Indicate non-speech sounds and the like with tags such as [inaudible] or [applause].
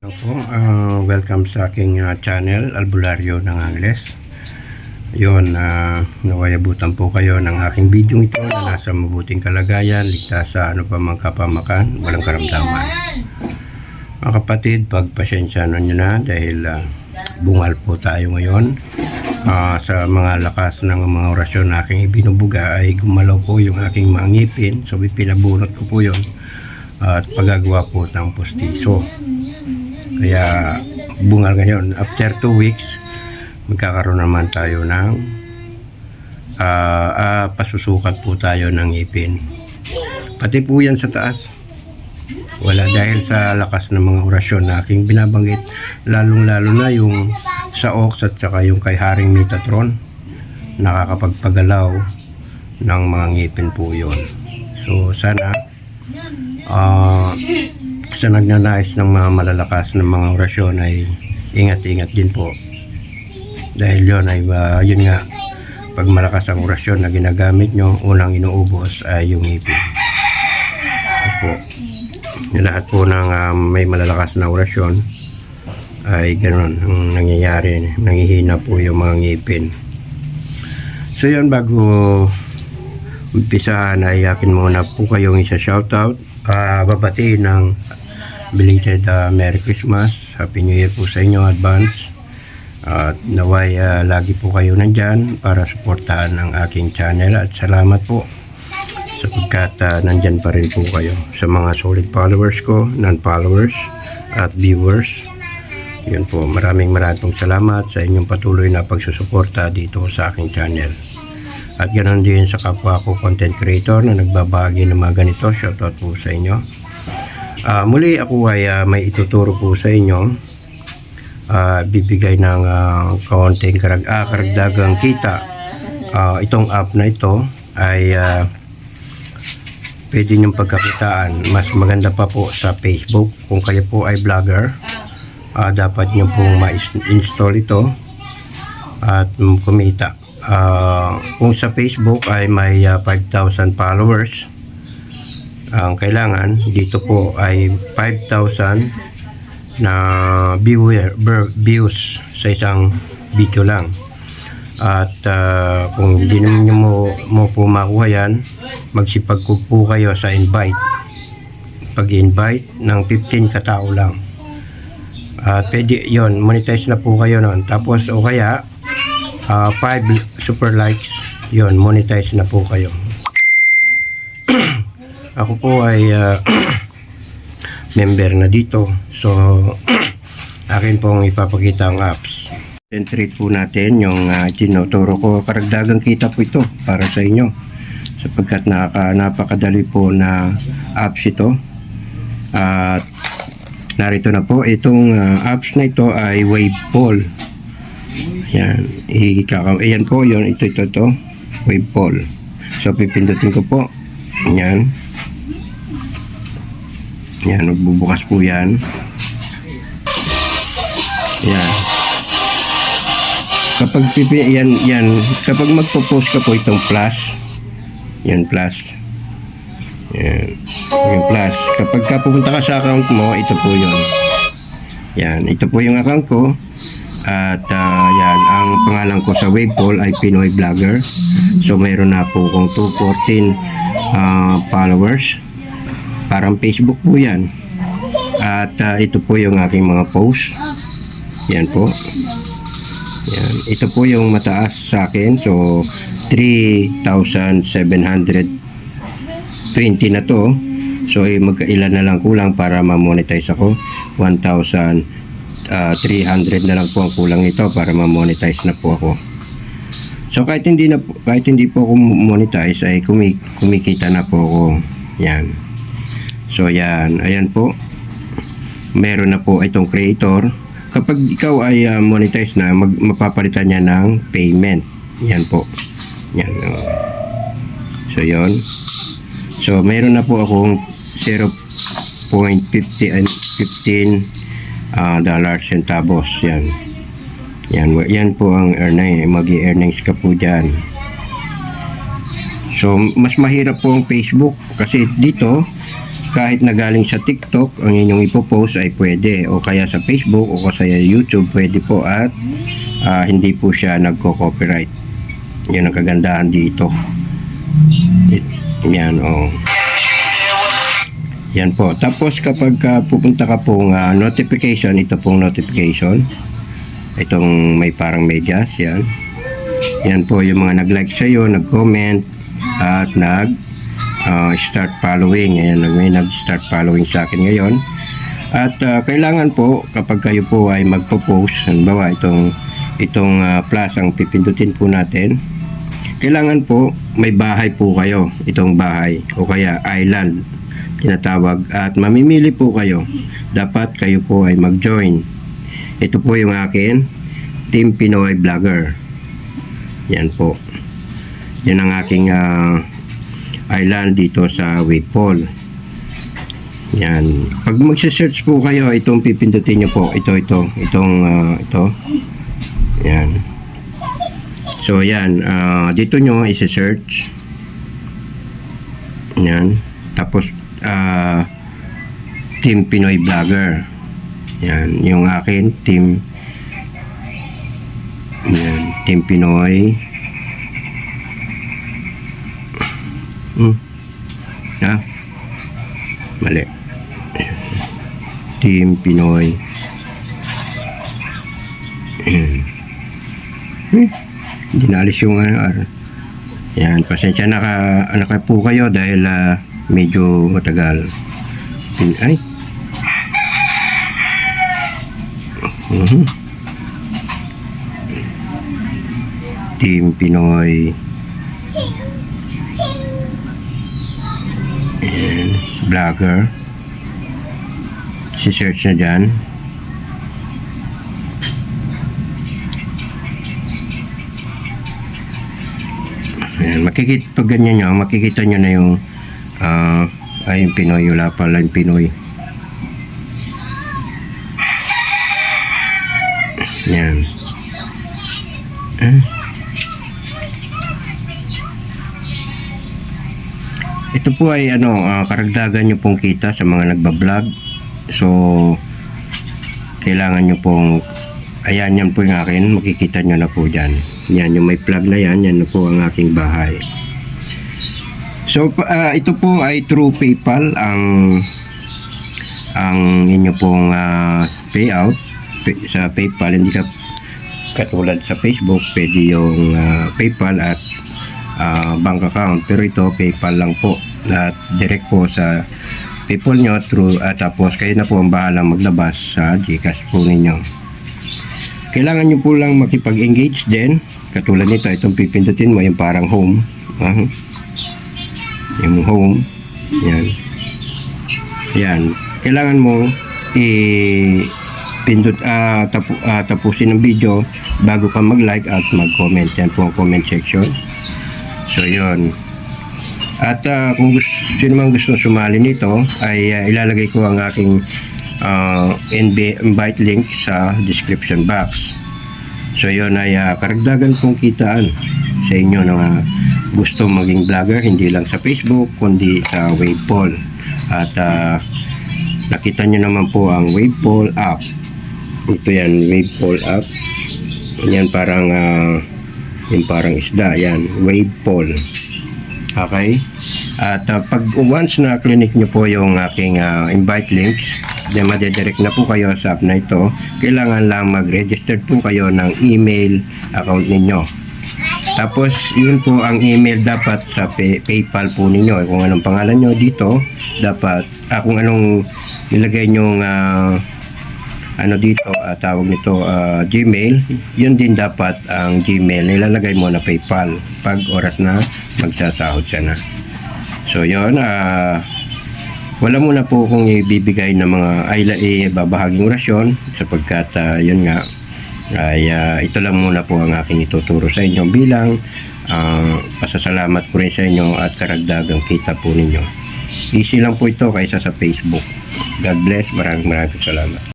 Hello po, ah, welcome sa aking ah, channel, Albularyo ng Angeles. Yun, uh, nawayabutan po kayo ng aking video ito na nasa mabuting kalagayan, ligtas sa ano pa mang kapamakan, walang karamdaman. Mga kapatid, pagpasensya nyo na dahil ah, bungal po tayo ngayon. Ah, sa mga lakas ng mga orasyon na aking ibinubuga ay gumalaw po yung aking mga ngipin. So, pinabunot ko po yun at pagagawa po ng postiso. Kaya bungal ngayon. After 2 weeks, magkakaroon naman tayo ng ah, ah, pasusukat po tayo ng ngipin. Pati po yan sa taas. Wala dahil sa lakas ng mga orasyon na aking binabanggit, lalong-lalo na yung sa Ox at saka yung kay Haring Metatron, nakakapagpagalaw ng mga ngipin po yon. So sana ah sa nagnanais ng mga malalakas ng mga orasyon ay ingat-ingat din po. Dahil yon ay ah, yun nga pag malakas ang orasyon na ginagamit nyo, unang inuubos ay yung ngipin. Yung lahat po ng ah, may malalakas na orasyon ay ganoon ang nangyayari. Nangihina po yung mga ngipin. So yun, bago umpisahan ay akin muna po kayong isa shoutout. Uh, babatiin ng belated ah, Merry Christmas. Happy New Year po sa inyo advance. At naway ah, lagi po kayo nandyan para suportahan ang aking channel at salamat po sapagkat uh, nandyan pa rin po kayo sa mga solid followers ko, non-followers at viewers. Yun po, maraming maraming salamat sa inyong patuloy na pagsusuporta dito sa aking channel. At ganoon din sa kapwa ko content creator na nagbabahagi ng mga ganito. Shoutout po sa inyo. Ah, muli ako ay ah, may ituturo po sa inyo. Ah, bibigay ng ah, kaunting karag ah, karagdagang kita. Ah, itong app na ito ay ah, pwede niyong pagkakitaan. Mas maganda pa po sa Facebook. Kung kayo po ay vlogger, ah, dapat niyo pong ma-install ito at kumita. Ah, kung sa Facebook ay may ah, 5,000 followers, ang kailangan dito po ay 5,000 na viewer, views sa isang video lang. At ah, kung hindi naman nyo mo, mo po makuha yan, magsipag po kayo sa invite. Pag-invite ng 15 katao lang. At pwede yon monetize na po kayo nun. Tapos o kaya, 5 super likes, yon monetize na po kayo. [clears throat] Ako po ay ah, [clears throat] member na dito. So, [clears throat] akin pong ipapakita ang apps. Concentrate po natin yung uh, tinuturo ko. Karagdagang kita po ito para sa inyo. Sapagkat nakaka, napakadali po na apps ito. At narito na po, itong ah, apps na ito ay Waveball. Ayan. Ikaka, ayan po, yun, ito, ito, ito. Waveball. So, pipindutin ko po. Ayan. Yan, magbubukas po yan. Yan. Kapag pipi, yan, yan, kapag magpo-post ka po itong plus, yan plus. Yan. Yung plus. Kapag ka pupunta ka sa account mo, ito po yun. Yan, ito po yung account ko. At ah, yan, ang pangalan ko sa Waveball ay Pinoy Vlogger. So mayroon na po kong 214 ah, followers. Parang Facebook po yan. At ah, ito po yung aking mga post. Yan po. Yan. Ito po yung mataas sa akin. So, 3,720 na to. So, eh, magkailan na lang kulang para ma-monetize ako. 1,300 na lang po ang kulang nito para ma-monetize na po ako. So, kahit hindi, na, po- kahit hindi po ako monetize, ay kumi, kumikita na po ako. Yan. So, yan. Ayan po. Meron na po itong creator. Kapag ikaw ay ah, monetize na, mag, mapapalitan niya ng payment. Yan po. Yan. oh. So, yon. So, meron na po akong 0.50 and 15 ah, dollar centavos. Yan. Yan, yan po ang earning, magi earnings ka po dyan. So, mas mahirap po ang Facebook kasi dito, kahit na galing sa TikTok ang inyong ipopost ay pwede o kaya sa Facebook o kaya YouTube pwede po at ah, hindi po siya nagko-copyright. Yan ang kagandahan dito. It- yan oh. Yan po. Tapos kapag ka pupunta ka pong ah, notification, ito pong notification. Itong may parang medyas, yan. Yan po yung mga nag-like sa iyo, nag-comment at nag ah, start following. Ayan, may nag-start following sa akin ngayon. At ah, kailangan po kapag kayo po ay magpo-post, halimbawa itong itong ah, plus ang pipindutin po natin. Kailangan po may bahay po kayo, itong bahay o kaya island tinatawag at mamimili po kayo. Dapat kayo po ay mag-join. Ito po yung akin, Team Pinoy Vlogger. Yan po. Yan ang aking ah, island dito sa Waypol. Yan. Pag magse-search po kayo, itong pipindutin nyo po. Ito, ito. Itong, ah, ito. Yan. So, yan. ah, dito nyo isi-search. Yan. Tapos, ah, Team Pinoy Vlogger. Yan. Yung akin, Team yan. Team Pinoy. Hmm. Ha? Mali. Team Pinoy. Yan. Hmm. Hindi naalis yung ano. Yan, pasensya na ka, naka po kayo dahil ah, medyo matagal. Ay. Mhm. Team Pinoy. Ayan, vlogger. Si-search na dyan. Ayan, makikita, pag ganyan nyo, makikita nyo na yung ah, ay, yung Pinoy, wala pala yung Pinoy. Yan. Ah. Ito po ay ano, ah, karagdagan nyo pong kita sa mga nagbablog. So, kailangan nyo pong, ayan yan po yung akin, makikita nyo na po dyan. Yan, yung may plug na yan, yan po ang aking bahay. So, ah, ito po ay through PayPal ang ang inyo pong ah, payout Pa- sa PayPal. Hindi ka katulad sa Facebook, pwede yung ah, PayPal at ah, bank account. Pero ito, PayPal lang po. At direct po sa PayPal nyo through at tapos kayo na po ang bahalang maglabas sa Gcash po ninyo. Kailangan nyo po lang makipag-engage din. Katulad nito, itong pipindutin mo yung parang home. Ah, yung home. Yan. Yan. Kailangan mo i pindot ah, tapu, ah, tapusin ng video bago ka mag-like at mag-comment. Yan po ang comment section. So, yon. At ah, kung gusto, sino man gusto sumali nito, ay ah, ilalagay ko ang aking NB invite link sa description box. So yun ay ah, karagdagan pong kitaan sa inyo na ah, gusto maging vlogger hindi lang sa Facebook kundi sa Wavepol. At ah, nakita nyo naman po ang Wavepol app. Ito yan, Wavepol app. Yan parang ah, yung parang isda yan, Wavepol. Okay? At ah, pag once na clinic nyo po yung aking ah, invite links, then madedirect na po kayo sa app na ito. Kailangan lang mag-register po kayo ng email account ninyo. Tapos, yun po ang email dapat sa pay- PayPal po ninyo. Kung anong pangalan nyo dito, dapat, ah, kung anong nilagay nyo ano dito, ah, tawag nito ah, Gmail, yun din dapat ang Gmail. Nilalagay mo na PayPal pag oras na magsasahod siya na. So, yun, ah, wala muna po akong ibibigay ng mga ay babahaging orasyon sapagkat ah, yun nga ay ah, ito lang muna po ang aking ituturo sa inyo bilang ah, pasasalamat ko rin sa inyo at karagdagang kita po ninyo. Easy lang po ito kaysa sa Facebook. God bless. Maraming maraming salamat.